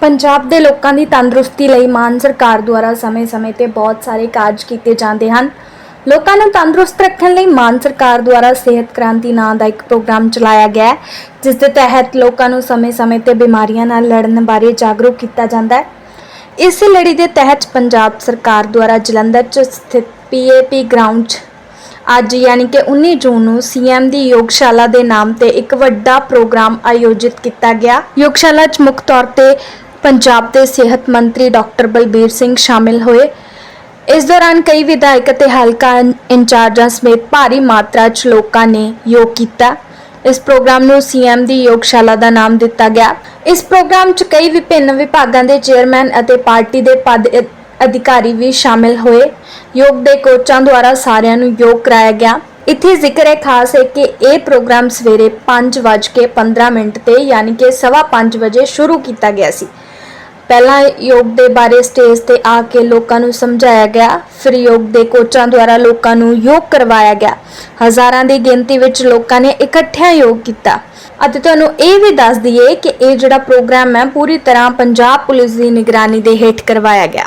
ਪੰਜਾਬ ਦੇ ਲੋਕਾਂ ਦੀ ਤੰਦਰੁਸਤੀ ਲਈ ਮਾਨ ਸਰਕਾਰ ਦੁਆਰਾ ਸਮੇਂ-ਸਮੇਂ ਤੇ ਬਹੁਤ ਸਾਰੇ ਕਾਰਜ ਕੀਤੇ ਜਾਂਦੇ ਹਨ। ਲੋਕਾਂ ਨੂੰ ਤੰਦਰੁਸਤ ਰੱਖਣ ਲਈ ਮਾਨ ਸਰਕਾਰ ਦੁਆਰਾ ਸਿਹਤ ਕ੍ਰਾਂਤੀ ਨਾਂ ਦਾ ਇੱਕ ਪ੍ਰੋਗਰਾਮ ਚਲਾਇਆ ਗਿਆ ਹੈ, ਜਿਸ ਦੇ ਤਹਿਤ ਲੋਕਾਂ ਨੂੰ ਸਮੇਂ-ਸਮੇਂ ਤੇ ਬਿਮਾਰੀਆਂ ਨਾਲ ਲੜਨ ਬਾਰੇ ਜਾਗਰੂਕ ਕੀਤਾ ਜਾਂਦਾ ਹੈ। ਇਸ ਲੜੀ ਦੇ ਤਹਿਤ ਪੰਜਾਬ ਸਰਕਾਰ ਦੁਆਰਾ ਜਲੰਧਰ 'ਚ ਸਥਿਤ ਪੀਏਪੀ ਗਰਾਊਂਡ 'ਚ ਅੱਜ ਯਾਨੀ ਕਿ 19 ਜੂਨ ਨੂੰ ਸੀਐਮ ਦੀ ਯੋਗਸ਼ਾਲਾ ਦੇ ਨਾਮ ਤੇ ਇੱਕ ਵੱਡਾ ਪ੍ਰੋਗਰਾਮ ਆਯੋਜਿਤ ਕੀਤਾ ਗਿਆ। ਯੋਗਸ਼ਾਲਾ 'ਚ ਮੁੱਖ ਤੌਰ ਤੇ ਪੰਜਾਬ ਦੇ ਸਿਹਤ ਮੰਤਰੀ ਡਾਕਟਰ ਬਲਬੀਰ ਸਿੰਘ ਸ਼ਾਮਿਲ ਹੋਏ। ਇਸ ਦੌਰਾਨ ਕਈ ਵਿਧਾਇਕ ਅਤੇ ਹਲਕਾ ਇੰਚਾਰਜਾਂ ਸਮੇਤ ਭਾਰੀ ਮਾਤਰਾ 'ਚ ਲੋਕਾਂ ਨੇ ਯੋਗ ਕੀਤਾ। ਇਸ ਪ੍ਰੋਗਰਾਮ ਨੂੰ ਸੀਐਮ ਦੀ ਯੋਗਸ਼ਾਲਾ ਦਾ ਨਾਮ ਦਿੱਤਾ ਗਿਆ। ਇਸ ਪ੍ਰੋਗਰਾਮ 'ਚ ਕਈ ਵਿਭਿੰਨ ਵਿਭਾਗਾਂ ਦੇ ਚੇਅਰਮੈਨ ਅਤੇ ਪਾਰਟੀ ਦੇ ਪਦ ਅਧਿਕਾਰੀ ਵੀ ਸ਼ਾਮਿਲ ਹੋਏ। ਯੋਗ ਦੇ ਕੋਚਾਂ ਦੁਆਰਾ ਸਾਰਿਆਂ ਨੂੰ ਯੋਗ ਕਰਾਇਆ ਗਿਆ। ਇੱਥੇ ਜ਼ਿਕਰ ਹੈ ਖਾਸ ਹੈ ਕਿ ਇਹ ਪ੍ਰੋਗਰਾਮ ਸਵੇਰੇ 5:15 ਮਿੰਟ ਤੇ, ਯਾਨੀ ਕਿ ਸਵਾ ਪੰਜ ਵਜੇ ਸ਼ੁਰੂ ਕੀਤਾ ਗਿਆ ਸੀ। ਪਹਿਲਾਂ ਯੋਗ ਦੇ ਬਾਰੇ ਸਟੇਜ ਤੇ ਆ ਕੇ ਲੋਕਾਂ ਨੂੰ ਸਮਝਾਇਆ ਗਿਆ, ਫਿਰ ਯੋਗ ਦੇ ਕੋਚਾਂ ਦੁਆਰਾ ਲੋਕਾਂ ਨੂੰ ਯੋਗ ਕਰਵਾਇਆ ਗਿਆ। ਹਜ਼ਾਰਾਂ ਦੀ ਗਿਣਤੀ ਵਿੱਚ ਲੋਕਾਂ ਨੇ ਇਕੱਠਿਆਂ ਯੋਗ ਕੀਤਾ। ਅਤੇ ਤੁਹਾਨੂੰ ਇਹ ਵੀ ਦੱਸ ਦਈਏ ਕਿ ਇਹ ਜਿਹੜਾ ਪ੍ਰੋਗਰਾਮ ਹੈ, ਪੂਰੀ ਤਰ੍ਹਾਂ ਪੰਜਾਬ ਪੁਲਿਸ ਦੀ ਨਿਗਰਾਨੀ ਦੇ ਹੇਠ ਕਰਵਾਇਆ ਗਿਆ।